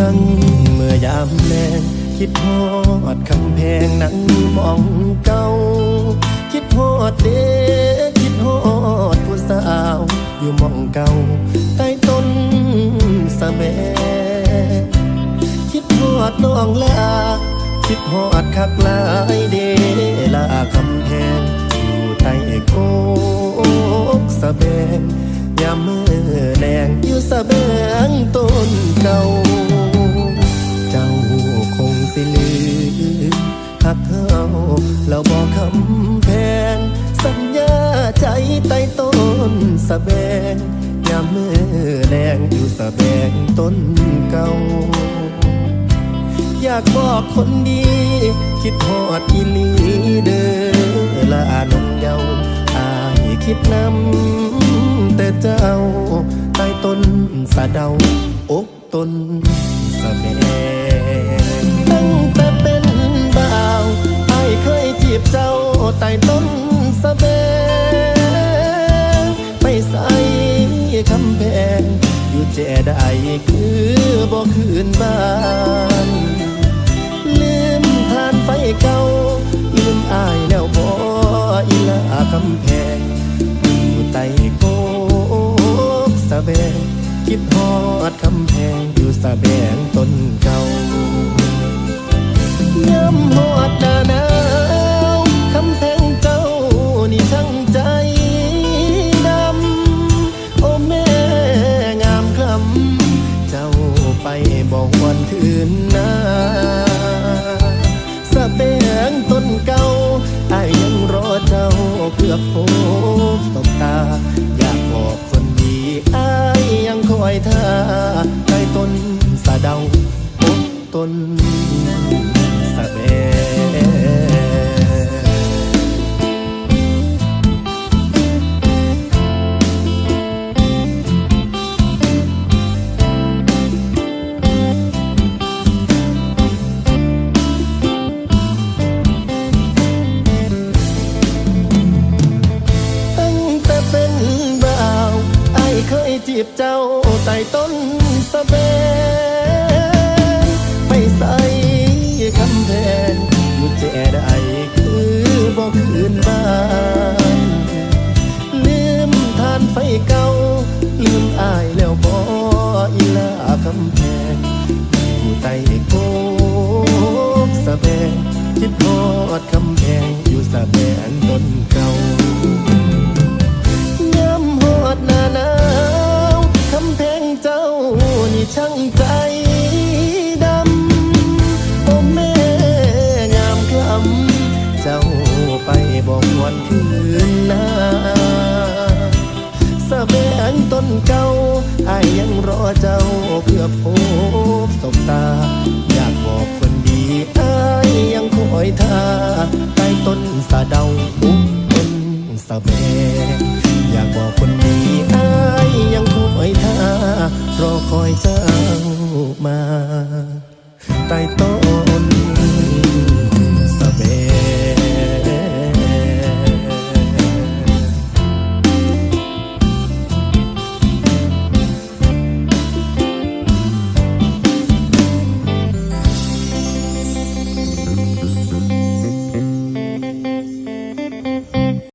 นั่งเมื่อยามแลงคิดฮอดคำแพงนั่งมองเก่า คิดฮอดเด็กคิดฮอดผู้สาว อยู่มองเก่า ใต้ต้นสะแบงคิดฮอดน้องลาคิดฮอดคักลายเดลาคำแพงอยู่ใต้โกกสะแบงยามมือแดงอยู่สะแบงต้นเก่า สิลืมหักเฮาแล้วบอกคำแพง สัญญาใจใต้ต้นสะแบงยามมือแดงอยู่สะแบงต้นเก่า อยากบอกคนดี คิดฮอดอีลีเดอละอาน้องเยาอายคิดนำแต่เจ้าใต้ต้นสะเดาอกต้นสะแบง ใต้ต้นสะแบงไปใส่คำแพงอยู่แจใดคือบ่คืนบ้าน ลืมทานไฟเก่า ลืมอายแล้วบ่อีลาคำแพงอยู่ใต้โกกสะแบงคิดฮอดคำแพงอยู่สะแบงต้นเก่า ท่าใต้ต้นสะเดาโอ้ต้นสะเบงตั้งแต่เป็นบ่าวไอเคยจีบเจ้า ใต้ต้นสะเบงไปใส่คำแพงอยู่แจใดคือบ่คืนบ้านลืมทานไฟเก่า ลืมอายแล้วบ่อีลาคำแพงอยู่ใต้โกสะแบงคิดฮอดคำ อพบสบตา อยากบอกคนดีอายยังคอยท่าใต้ต้นสาเดาบุกต้นสะเบอยากบอกคนดีอายยังคอยท่ารอคอยเจ้ามาใต้ต้น